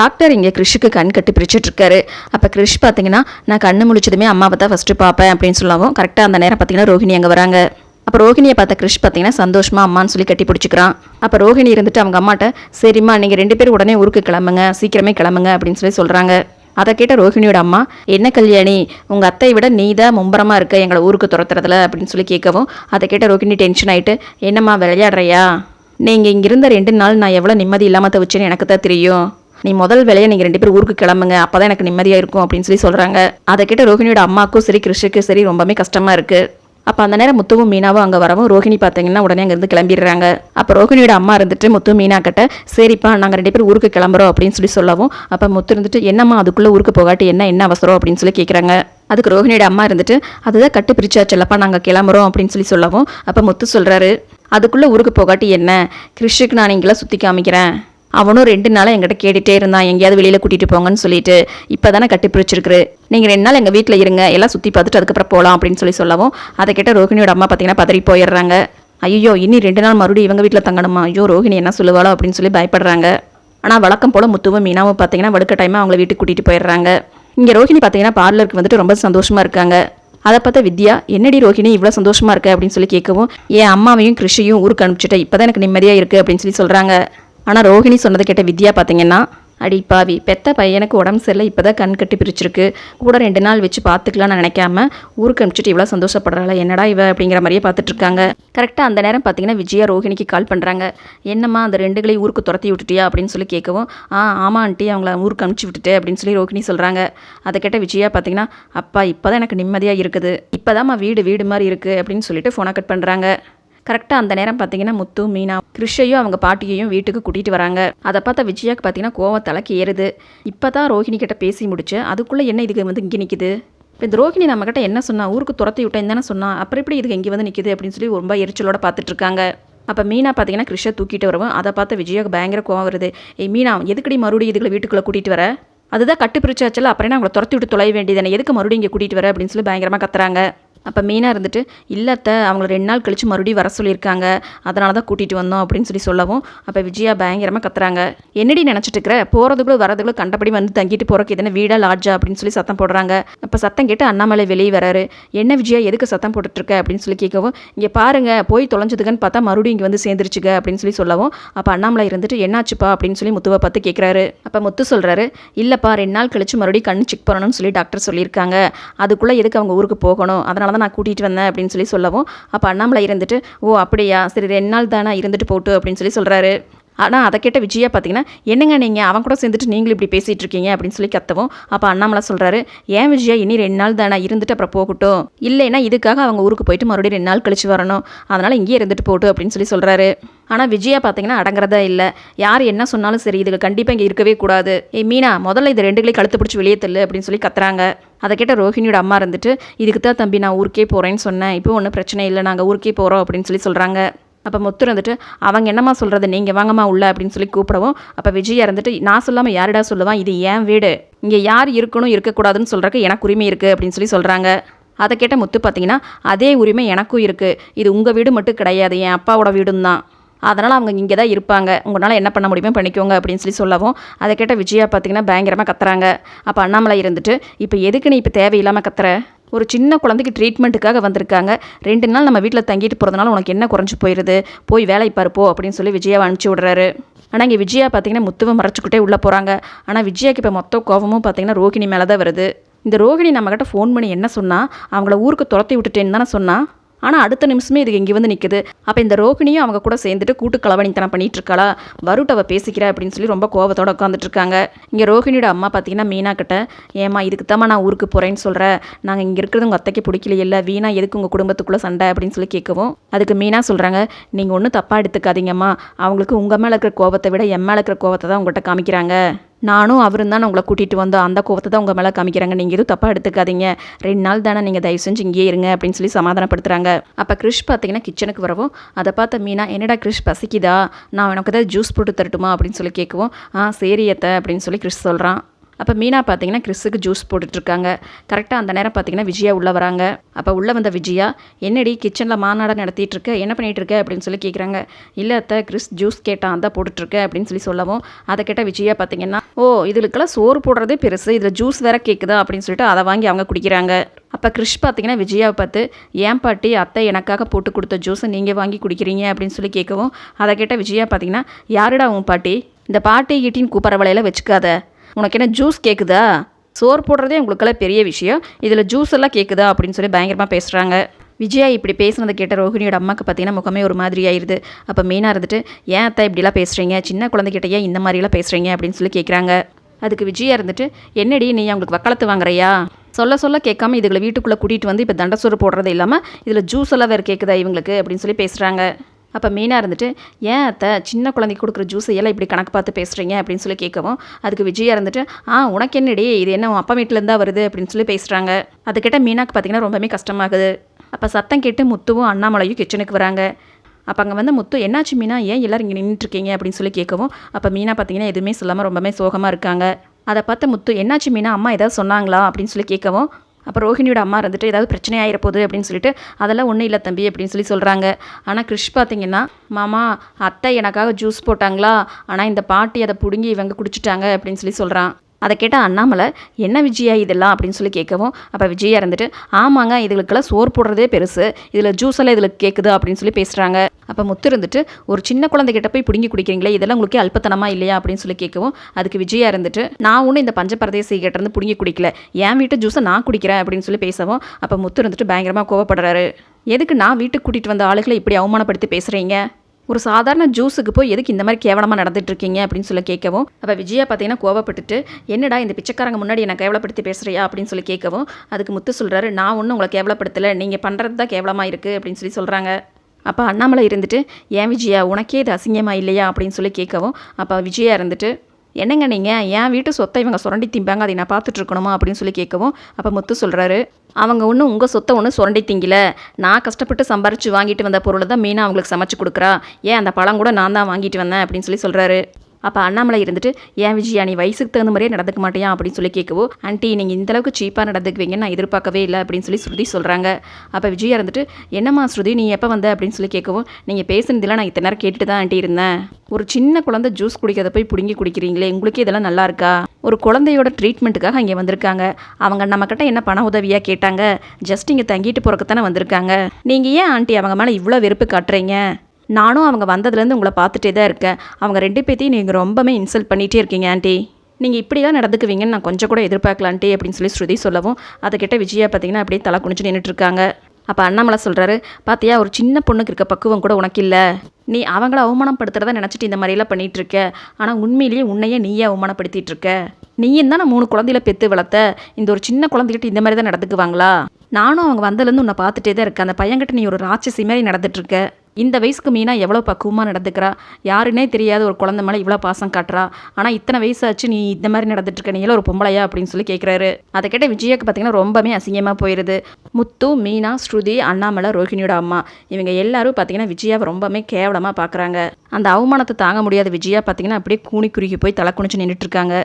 Doctor இங்கே கிறிஷுக்கு கண் கட்டி பிரிச்சுட்டு இருக்காரு அப்போ கிறிஷ் பார்த்தீங்கன்னா நான் கண்ணு முழிச்சதுமே அம்மாவை தான் ஃபஸ்ட்டு பார்ப்பேன் அப்படின்னு சொல்லவும் கரெக்டாக அந்த நேரம் பார்த்தீங்கன்னா ரோஹிணி அங்கே வராங்க. அப்போ ரோஹிணியை பார்த்த கிறிஷ் பார்த்தீங்கன்னா சந்தோஷமா அம்மான்னு சொல்லி கட்டி பிடிச்சிக்கிறான். அப்போ ரோஹிணி இருந்துட்டு அவங்க அம்மாட்ட சரிம்மா நீங்கள் ரெண்டு பேரும் உடனே ஊருக்கு கிளம்புங்க சீக்கிரமே கிளம்புங்க அப்படின்னு சொல்லி சொல்கிறாங்க அதை கேட்ட ரோஹிணியோட அம்மா என்ன கல்யாணி உங்கள் அத்தையை விட நீ தான் மும்பரமாக இருக்க எங்களை ஊருக்கு துரத்துறதுல அப்படின்னு சொல்லி கேட்கவும் அதை கேட்ட ரோஹிணி டென்ஷன் ஆகிட்டு என்னம்மா விளையாடுறியா? நீங்கள் இங்கே இருந்த ரெண்டு நாள் நான் எவ்வளோ நிம்மதி இல்லாமல் தவிச்சேன்னு எனக்கு தான் தெரியும். நீ முதல் வேலையை நீங்கள் ரெண்டு பேரும் ஊருக்கு கிளம்புங்க அப்போ தான் எனக்கு நிம்மதியாக இருக்கும் அப்படின்னு சொல்லி சொல்கிறாங்க அதை கேட்ட ரோஹிணியோட அம்மாக்கும் சரி கிருஷிக்கும் சரி ரொம்பவே கஷ்டமாக இருக்குது அப்போ அந்த நேரம் முத்துவும் மீனாவும் அங்கே வரவும் ரோஹிணி பார்த்தீங்கன்னா உடனே அங்கேருந்து கிளம்பிடுறாங்க. அப்போ ரோஹிணியோட அம்மா இருந்துட்டு முத்து மீனா கிட்ட சரிப்பா நாங்கள் ரெண்டு பேரும் ஊருக்கு கிளம்புறோம் அப்படின்னு சொல்லி சொல்லவும் அப்போ முத்து இருந்துட்டு என்னம்மா அதுக்குள்ளே ஊருக்கு போகாட்டி என்ன என்ன அவசரம்? அப்படின்னு சொல்லி கேட்குறாங்க அதுக்கு ரோஹிணியோட அம்மா இருந்துட்டு அதுதான் கட்டு பிரிச்சாச்சல்லப்பா நாங்கள் கிளம்புறோம் அப்படின்னு சொல்லி சொல்லவும் அப்போ முத்து சொல்கிறாரு அதுக்குள்ளே ஊருக்கு போகாட்டி என்ன? கிறிஷுக்கு நான் இங்கெல்லாம் சுற்றி காமிக்கிறேன். அவனும் ரெண்டு நாளாக எங்கிட்ட கேட்டுகிட்டே இருந்தான். எங்கேயாவது வெளியில் கூட்டிகிட்டு போங்கன்னு சொல்லிட்டு இப்போ தானே கட்டி பிடிச்சிருக்கு நீங்கள் ரெண்டு நாள் எங்கள் வீட்டில் இருங்க. எல்லாம் சுற்றி பார்த்துட்டு அதுக்கப்புறம் போகலாம் அப்படின்னு சொல்லி சொல்லவும் அதை கேட்ட ரோஹிணியோட அம்மா பார்த்தீங்கன்னா பதறி போயிடுறாங்க. ஐயோ இனி ரெண்டு நாள் மறுபடியும் இவங்க வீட்டில் தங்கணுமா? ஐயோ ரோஹிணி என்ன சொல்லுவாளோ அப்படின்னு சொல்லி பயப்படுறாங்க. ஆனால் வழக்கம் போல் முத்துவும் மீனாவும் பார்த்தீங்கன்னா வடுக்க டைமாக அவங்கள வீட்டுக்கு கூட்டிகிட்டு போயிடுறாங்க. இங்கே ரோஹிணி பார்த்தீங்கன்னா பார்லருக்கு வந்துட்டு ரொம்ப சந்தோஷமாக இருக்காங்க. அதை பார்த்தா வித்யா என்னடி ரோஹிணி இவ்வளோ சந்தோஷமாக இருக்க? அப்படின்னு சொல்லி கேட்கவும் என் அம்மாவையும் கிருஷியும் ஊருக்கு அனுப்பிச்சிட்டேன். இப்போ தான் எனக்கு நிம்மதியாக இருக்குது அப்படின்னு சொல்லி சொல்கிறாங்க ஆனால் ரோஹிணி சொன்னது கேட்ட வித்யா பார்த்தீங்கன்னா அடி பாவி பெத்த பையனுக்கு உடம்பு சரியில்லை இப்போ தான் கண் கட்டி பிரிச்சிருக்கு. கூட ரெண்டு நாள் வச்சு பார்த்துக்கலாம்னு நினைக்காம ஊருக்கு அனுப்பிச்சிட்டு இவ்வளோ சந்தோஷப்படுறாள் என்னடா இவ? அப்படிங்கிற மாதிரியே பார்த்துட்ருக்காங்க கரெக்டாக அந்த நேரம் பார்த்தீங்கன்னா விஜயா ரோஹிணிக்கு கால் பண்ணுறாங்க என்னம்மா அந்த ரெண்டுகளையும் ஊருக்கு துரத்தி விட்டுட்டியா? அப்படின்னு சொல்லி கேட்கவும் ஆ ஆமா ஆண்டி அவங்கள ஊருக்கு அனுப்பிச்சி விட்டுட்டு அப்படின்னு சொல்லி ரோஹிணி சொல்கிறாங்க அதை கேட்ட விஜயா பார்த்தீங்கன்னா அப்பா இப்போ தான் எனக்கு நிம்மதியாக இருக்குது. இப்போ வீடு வீடு மாதிரி இருக்குது அப்படின்னு சொல்லிட்டு ஃபோனை கட் பண்ணுறாங்க கரெக்டாக அந்த நேரம் பார்த்தீங்கன்னா முத்து மீனா கிருஷையும் அவங்க பாட்டியையும் வீட்டுக்கு கூட்டிகிட்டு வராங்க. அதை பார்த்தா விஜயாக்கு பார்த்தீங்கன்னா கோவம் தலைக்கு ஏறுது. இப்போ தான் ரோஹிணி கிட்ட பேசி முடிச்சு அதுக்குள்ளே என்ன இதுக்கு வந்து இங்கே நிற்குது இப்போ இந்த ரோஹிணி நம்மக்கிட்ட என்ன சொன்னா ஊருக்கு துரத்தி விட்டேன் தானே சொன்னா அப்புறம் எப்படி இதுக்கு இங்கே வந்து நிற்குது அப்படின்னு சொல்லி ரொம்ப எரிச்சலோட பார்த்துட்டு இருக்காங்க. அப்போ மீனா பார்த்தீங்கன்னா கிருஷை தூக்கிட்டு வருவோம் அதை பார்த்து விஜயாவுக்கு பயங்கர கோவம் வருது. ஏய் மீனா எதுக்கடி மறுபடியும் இதுக்குள்ள வீட்டுக்குள்ளே கூட்டிகிட்டு வர? அதுதான் கட்டு பிரிச்சாச்சுல அப்புறம் நான் அவங்கள துரத்தி விட்டு தொலைய வேண்டியதானே எதுக்கு மறுபடியும் இங்கே கூட்டிகிட்டு வர? அப்படின்னு சொல்லி பயங்கரமாக கத்துறாங்க. அப்போ மீனாக இருந்துட்டு இல்லத்த அவங்கள ரெண்டு நாள் கழித்து மறுபடியும் வர சொல்லியிருக்காங்க. அதனால தான் கூட்டிகிட்டு வந்தோம் அப்படின்னு சொல்லி சொல்லவும் அப்போ விஜயா பயங்கரமாக கத்துறாங்க. என்னடி நினச்சிட்டு இருக்கிற? போகிறதுக்குள்ள வரதுக்குள்ள கண்டபடி வந்து தங்கிட்டு போகிறக்கு எதனா வீடா லாட்ஜா அப்படின்னு சொல்லி சத்தம் போடுறாங்க. அப்போ சத்தம் கேட்டு அண்ணாமலை வெளியே வராரு. என்ன விஜயா எதுக்கு சத்தம் போட்டுட்ருக்க அப்படின்னு சொல்லி கேட்கவும் இங்கே பாருங்க போய் தொலைஞ்சதுக்குன்னு பார்த்தா மறுபடியும் இங்கே வந்து சேர்ந்துருச்சுங்க அப்படின்னு சொல்லி சொல்லவும் அப்போ அண்ணாமலை இருந்துட்டு என்னாச்சுப்பா? அப்படின்னு சொல்லி முத்துவை பார்த்து கேட்குறாரு அப்போ முத்து சொல்கிறாரு இல்லைப்பா ரெண்டு நாள் கழிச்சு மறுபடியும் கண் செக் பண்ணணும்னு சொல்லி டாக்டர் சொல்லியிருக்காங்க. அதுக்குள்ளே எதுக்கு அவங்க ஊருக்கு போகணும்? அதனால தான் நான் கூட்டிகிட்டு வந்தேன் அப்படின்னு சொல்லி சொல்லவும் அப்போ அண்ணாமலை இருந்துட்டு ஓ அப்படியா? சரி ரெண்டு நாள் தானே இருந்துட்டு போட்டு அப்படின்னு சொல்லி சொல்கிறாரு ஆனால் அதை கேட்ட விஜயா பார்த்தீங்கன்னா என்னங்க நீங்கள் அவன் கூட சேர்ந்துட்டு நீங்களும் இப்படி பேசிகிட்டு இருக்கீங்க அப்படின்னு சொல்லி கத்தவும். அப்போ அண்ணாமலை சொல்கிறாரு ஏன் விஜயா இனி ரெண்டு நாள் தானே? இருந்துட்டு அப்புறம் போகட்டும். இல்லைன்னா இதுக்காக அவங்க ஊருக்கு போயிட்டு மறுபடியும் ரெண்டு நாள் கழிச்சு வரணும். அதனால் இங்கேயே இருந்துட்டு போகட்டும் அப்படின்னு சொல்லி சொல்கிறாரு ஆனால் விஜயா பார்த்தீங்கன்னா அடங்குறதா இல்லை. யார் என்ன சொன்னாலும் சரி இதுக்கு கண்டிப்பாக இங்கே இருக்கவே கூடாது. ஏ மீனா முதல்ல இது ரெண்டுகளையும் கழுத்து பிடிச்சி வெளியே தள்ளு அப்படின்னு சொல்லி கத்துறாங்க. அதை கேட்ட ரோஹிணியோட அம்மா இருந்துட்டு இதுக்கு தான் தம்பி நான் ஊருக்கே போகிறேன்னு சொன்னேன். இப்போ ஒன்றும் பிரச்சனை இல்லை. நாங்கள் ஊருக்கே போகிறோம் அப்படின்னு சொல்லி சொல்கிறாங்க அப்போ முத்து இருந்துட்டு அவங்க என்னம்மா சொல்கிறது நீங்கள் வாங்கம்மா உள்ள அப்படின்னு சொல்லி கூப்பிடவும் அப்போ விஜயா இருந்துட்டு நான் சொல்லாமல் யாருடா சொல்லுவான் இது ஏன் வீடு. இங்கே யார் இருக்கணும் இருக்கக்கூடாதுன்னு சொல்கிறக்கு எனக்கு உரிமை இருக்குது அப்படின்னு சொல்லி சொல்கிறாங்க அதை கேட்ட முத்து பார்த்தீங்கன்னா அதே உரிமை எனக்கும் இருக்குது இது உங்கள் வீடு மட்டும் கிடையாது என் அப்பாவோட வீடும் தான். அதனால் அவங்க இங்கே தான் இருப்பாங்க. உங்களால் என்ன பண்ண முடியுமோ பண்ணிக்கோங்க அப்படின்னு சொல்லி சொல்லவும் அதை கேட்ட விஜயா பார்த்தீங்கன்னா பயங்கரமாக கத்துறாங்க. அப்போ அண்ணாமலை இருந்துட்டு இப்போ எதுக்கு நீ இப்போ தேவையில்லாமல் கத்துற? ஒரு சின்ன குழந்தைக்கு ட்ரீட்மெண்ட்டுக்காக வந்திருக்காங்க. ரெண்டு நாள் நம்ம வீட்டில் தங்கிட்டு போகிறதுனால உனக்கு என்ன குறைஞ்சி போயிடுது போய் வேலை பார்ப்போ அப்படின்னு சொல்லி விஜயாவை அனுப்பிச்சி விடுறாரு. ஆனால் இங்கே விஜயா பார்த்தீங்கன்னா முத்துவை மறைச்சிக்கிட்டே உள்ளே போகிறாங்க ஆனால் விஜயாக்கு இப்போ மொத்த கோபமும் பார்த்தீங்கன்னா ரோகிணி மேலே தான் வருது. இந்த ரோகிணி நம்மக்கிட்ட ஃபோன் பண்ணி என்ன சொன்னால் அவங்கள ஊருக்கு துரத்தி விட்டுட்டேன்னு தானே சொன்னால் ஆனால் அடுத்த நிமிஷமே இது இங்கே வந்து நிற்குது அப்போ இந்த ரோகிணியும் அவங்க கூட சேர்ந்துட்டு கூட்டு கலவணித்தனம் பண்ணிட்டு இருக்காளா வருட் பேசிக்கிறா அப்படின்னு சொல்லி ரொம்ப கோவத்தோட உட்காந்துட்டு இருக்காங்க இங்கே ரோகிணியோட அம்மா பார்த்தீங்கன்னா மீனா கிட்ட ஏமா இதுக்கு தான் நான் ஊருக்கு போகிறேன்னு சொல்கிறேன் நாங்கள் இங்கே இருக்கிறது உங்கள் அத்தைக்கு பிடிக்கலையில்ல. வீணா எதுக்கு உங்கள் குடும்பத்துக்குள்ளே சண்டை? அப்படின்னு சொல்லி கேட்கவும் அதுக்கு மீனா சொல்கிறாங்க நீங்கள் ஒன்றும் தப்பாக எடுத்துக்காதீங்கம்மா. அவங்களுக்கு உங்கள் மேலே இருக்கிற கோவத்தை விட என் மேலே இருக்கிற கோவத்தை தான் உங்கள்கிட்ட காமிக்கிறாங்க. நானும் அவரும் தான் உங்களை கூட்டிகிட்டு வந்தோம். அந்த கோவத்தை தான் உங்கள் மேலே காமிக்கிறாங்க. நீங்கள் எதுவும் தப்பாக எடுத்துக்காதீங்க. ரெண்டு நாள் தானே நீங்கள் தயவு செஞ்சு இங்கேயே இருங்க அப்படின்னு சொல்லி சமாதானப்படுத்துகிறாங்க அப்போ கிறிஷ் பார்த்தீங்கன்னா கிச்சனுக்கு வரவும் அதை பார்த்த மீனா என்னடா கிறிஷ் பசிக்குதா? நான் உனக்கு ஏதாவது ஜூஸ் போட்டு தரட்டுமா? அப்படின்னு சொல்லி கேட்கவும் ஆ சரி அத்தை அப்படின்னு சொல்லி கிறிஷ் சொல்கிறான் அப்போ மீனா பார்த்தீங்கன்னா கிறிஸுக்கு ஜூஸ் போட்டுட்ருக்காங்க. கரெக்டாக அந்த நேரம் பார்த்தீங்கன்னா விஜயா உள்ளே வராங்க. அப்போ உள்ளே வந்த விஜயா என்னடி கிச்சனில் மாநாடம் நடத்திட்டு இருக்க என்ன பண்ணிட்டு இருக்க அப்படின்னு சொல்லி கேட்குறாங்க இல்லை அத்தை கிறிஸ் ஜூஸ் கேட்டான் அதான் போட்டுட்ருக்க அப்படின்னு சொல்லி சொல்லவும். அதை கேட்ட விஜயா பார்த்தீங்கன்னா ஓ இதுகளுக்கெல்லாம் சோறு போடுறதே பெருசு. இதில் ஜூஸ் வேற கேட்குதா அப்படின்னு சொல்லிட்டு அதை வாங்கி அவங்க குடிக்கிறாங்க. அப்போ கிறிஷ் பார்த்தீங்கன்னா விஜயாவை பார்த்து ஏன் பாட்டி அத்தை எனக்காக போட்டு கொடுத்த ஜூஸை நீங்கள் வாங்கி குடிக்கிறீங்க? அப்படின்னு சொல்லி கேட்கவும் அதை கேட்ட விஜயா பார்த்தீங்கன்னா யாருடா உன் பாட்டி? இந்த பாட்டி கிட்டின்னு கூப்பிட்ற வலையில் வச்சுக்காத. உனக்கு என்ன ஜூஸ் கேட்குதா சோறு போடுறதே உங்களுக்கெல்லாம் பெரிய விஷயம். இதில் ஜூஸ் எல்லாம் கேட்குதா அப்படின்னு சொல்லி பயங்கரமாக பேசுகிறாங்க விஜயா இப்படி பேசுனதை கேட்ட ரோஹிணியோட அம்மாக்கு பார்த்தீங்கன்னா முகமே ஒரு மாதிரி ஆயிடுது அப்போ மீனாக இருந்துட்டு ஏன் அத்தா இப்படிலாம் பேசுகிறீங்க சின்ன குழந்தைகிட்ட ஏன் இந்த மாதிரிலாம் பேசுகிறீங்க அப்படின்னு சொல்லி கேட்குறாங்க அதுக்கு விஜயா இருந்துட்டு என்னடி நீ அவங்களுக்கு வக்காலத்து வாங்குறியா? சொல்ல சொல்ல கேட்காம இதுகளை வீட்டுக்குள்ளே கூட்டிகிட்டு வந்து இப்போ தண்டசோறு போடுறது இல்லாமல் இதில் ஜூஸ் எல்லாம் வேறு கேட்குதா இவங்களுக்கு? அப்படின்னு சொல்லி பேசுகிறாங்க அப்போ மீனாக இருந்துட்டு ஏன் அத்தை சின்ன குழந்தைக்கு கொடுக்குற ஜூஸை எல்லாம் இப்படி கணக்கு பார்த்து பேசுகிறீங்க அப்படின்னு சொல்லி கேட்கவும் அதுக்கு விஜயா இருந்துட்டு ஆ உனக்கு என்னடி? இது என்ன உன் அப்பா வீட்டிலேருந்தா வருது? அப்படின்னு சொல்லி பேசுகிறாங்க அதுக்கிட்ட மீனாக்கு பார்த்தீங்கன்னா ரொம்பவே கஷ்டமாகுது. அப்போ சத்தம் கேட்டு முத்துவும் அண்ணாமலையும் கிச்சனுக்கு வராங்க. அப்போ அங்கே வந்து முத்து என்னாச்சு மீனா? ஏன் எல்லோரும் இங்கே நின்றுட்டுருக்கீங்க அப்படின்னு சொல்லி கேட்கவும் அப்போ மீனா பார்த்தீங்கன்னா எதுவுமே சொல்லாமல் ரொம்பவே சோகமாக இருக்காங்க. அதை பார்த்து முத்து என்னாச்சு மீனா? அம்மா ஏதாவது சொன்னாங்களா? அப்படின்னு சொல்லி கேட்கவும் அப்போ ரோஹிணியோட அம்மா இருந்துட்டு ஏதாவது பிரச்சனை ஆயிர அப்படின்னு சொல்லிட்டு அதெல்லாம் ஒன்றும் இல்லை தம்பி அப்படின்னு சொல்லி சொல்கிறாங்க ஆனால் கிறிஷ் பார்த்தீங்கன்னா மாமா அத்தை எனக்காக ஜூஸ் போட்டாங்களா? ஆனால் இந்த பாட்டி அதை பிடுங்கி இவங்க குடிச்சிட்டாங்க அப்படின்னு சொல்லி சொல்கிறான் அதை கேட்ட அண்ணாமலை என்ன விஜயா இதெல்லாம்? அப்படின்னு சொல்லி கேட்கவும் அப்போ விஜயா இருந்துட்டு ஆமாங்க இதுகளுக்கெல்லாம் சோறு போடுறதே பெருசு. இதில் ஜூஸ் எல்லாம் இதில் கேட்குது அப்படின்னு சொல்லி பேசுகிறாங்க அப்போ முத்து இருந்துட்டு ஒரு சின்ன குழந்தைகிட்ட போய் பிடுங்கி குடிக்கிறீங்களே இதெல்லாம் உங்களுக்கு அல்பத்தனமாக இல்லையா? அப்படின்னு சொல்லி கேட்கவும் அதுக்கு விஜயா இருந்துட்டு நான் ஒன்றும் இந்த பஞ்சபரதேசி கிட்ட இருந்து பிடுங்கி குடிக்கல. என் வீட்டு ஜூஸை நான் குடிக்கிறேன் அப்படின்னு சொல்லி பேசவும் அப்போ முத்து இருந்துட்டு பயங்கரமாக கோவப்படுறாரு. எதுக்கு நான் வீட்டுக்கு கூட்டிகிட்டு வந்த ஆளுகளை இப்படி அவமானப்படுத்தி பேசுகிறீங்க ஒரு சாதாரண ஜூஸுக்கு போய் எதுக்கு இந்த மாதிரி கேவலமாக நடந்துட்டுருக்கீங்க அப்படின்னு சொல்லி கேட்கவும் அப்போ விஜயா பார்த்தீங்கன்னா கோவப்பட்டுட்டு என்னடா இந்த பிச்சைக்காரங்க முன்னாடி என்னை கேவலப்படுத்தி பேசுகிறியா அப்படின்னு சொல்லி கேட்கவும் அதுக்கு முத்து சொல்கிறாரு நான் ஒன்றும் உங்களை கேவலப்படுத்தலை நீங்கள் பண்ணுறது தான் கேவலமாக இருக்குது அப்படின்னு சொல்லி சொல்கிறாங்க அப்போ அண்ணாமலை இருந்துட்டு ஏன் விஜயா உனக்கே இது அசிங்கமாக இல்லையா? அப்படின்னு சொல்லி கேட்கவும் அப்போ விஜயா இருந்துட்டு என்னங்க நீங்கள் என் வீட்டு சொத்தை இவங்க சுரண்டி திம்பாங்க அதை நான் பார்த்துட்ருக்கணுமா அப்படின்னு சொல்லி கேட்கவும் அப்போ முத்து சொல்கிறாரு அவங்க ஒன்றும் உங்கள் சொத்தை ஒன்றும் சுரண்டி திங்கல. நான் கஷ்டப்பட்டு சம்பாரித்து வாங்கிட்டு வந்த பொருளை தான் மீனாக அவங்களுக்கு சமைச்சு கொடுக்குறா. ஏன் அந்த பழம் கூட நான் தான் வாங்கிட்டு வந்தேன்? அப்படின்னு சொல்லி சொல்கிறாரு அப்போ அண்ணாமலை இருந்துட்டு ஏன் விஜயா நீ வயசுக்கு தகுந்த மாதிரியே நடந்துக்க மாட்டியா? அப்படின்னு சொல்லி கேட்கவோ ஆண்டி நீங்கள் இந்தளவுக்கு சீப்பாக நடந்துக்குவீங்கன்னு நான் எதிர்பார்க்கவே இல்லை அப்படின்னு சொல்லி ஸ்ருதி சொல்கிறாங்க அப்போ விஜயா இருந்துட்டு என்னம்மா ஸ்ருதி நீ எப்போ வந்த? அப்படின்னு சொல்லி கேட்கவும் நீங்கள் பேசுனதெல்லாம் நான் இத்தனை நேரம் கேட்டுட்டு தான் ஆண்டி இருந்தேன். ஒரு சின்ன குழந்தை ஜூஸ் குடிக்கிறத போய் பிடுங்கி குடிக்கிறீங்களே உங்களுக்கே இதெல்லாம் நல்லா இருக்கா? ஒரு குழந்தையோட ட்ரீட்மெண்ட்டுக்காக இங்கே வந்திருக்காங்க. அவங்க நம்மக்கிட்ட என்ன பண உதவியாக கேட்டாங்க ஜஸ்ட் இங்கே தங்கிட்டு போகிறக்கு தானே வந்திருக்காங்க. நீங்கள் ஏன் ஆண்டி அவங்க மேலே இவ்வளோ வெறுப்பு காட்டுறீங்க? நானும் அவங்க வந்ததுலேருந்து உங்களை பார்த்துட்டே தான் இருக்கேன். அவங்க ரெண்டு பேர்த்தையும் நீங்கள் ரொம்பவே இன்சல்ட் பண்ணிகிட்டே இருக்கீங்க ஆண்டி. நீங்கள் இப்படிலாம் நடந்துக்குவீங்கன்னு நான் கொஞ்சம் கூட எதிர்பார்க்கலான்ட்டி அப்படின்னு சொல்லி ஸ்ருதி சொல்லவும் அதை விஜயா பார்த்தீங்கன்னா அப்படியே தலை குனிஞ்சு நின்றுட்டுருக்காங்க அப்போ அண்ணாமலை சொல்கிறாரு பார்த்தியா ஒரு சின்ன பொண்ணுக்கு இருக்க பக்குவம் கூட உனக்கு இல்லை. நீ அவங்கள அவமானப்படுத்துறதா நினச்சிட்டு இந்த மாதிரியெல்லாம் பண்ணிகிட்டு இருக்க. ஆனால் உண்மையிலேயே உன்னையே நீயே அவமானப்படுத்திட்டு இருக்க. நீயும் தான் மூணு குழந்தையில பெற்று வளர்த்த. இந்த ஒரு சின்ன குழந்தைகிட்ட இந்த மாதிரி தான் நடந்துக்குவாங்களா? நானும் அவங்க வந்ததுலேருந்து உன்னை பார்த்துட்டே தான் இருக்கேன். அந்த பையன்கிட்ட நீ ஒரு ராட்சசி மாதிரி நடந்துட்டுருக்க இந்த வயசுக்கு மீனா எவ்வளோ பக்குவமாக நடந்துக்கிறா? யாருன்னே தெரியாத ஒரு குழந்தை மேலே இவ்வளோ பாசம் காட்டுறா? ஆனால் இத்தனை வயசாச்சு நீ இந்த மாதிரி நடந்துட்டுருக்க இருக்க ஒரு பொம்பளையா? அப்படின்னு சொல்லி கேட்குறாரு அதை கேட்ட விஜயாக்கு பார்த்தீங்கன்னா ரொம்பவே அசிங்கமாக போயிடுது முத்து மீனா ஸ்ருதி அண்ணாமலை ரோஹிணியோட அம்மா. இவங்க எல்லாரும் பார்த்தீங்கன்னா விஜயாவை ரொம்பவே கேவலமாக பார்க்குறாங்க அந்த அவமானத்தை தாங்க முடியாத விஜயா பார்த்தீங்கன்னா அப்படியே கூணி குறுகி போய் தலை குனிச்சு நின்றுட்டு இருக்காங்க.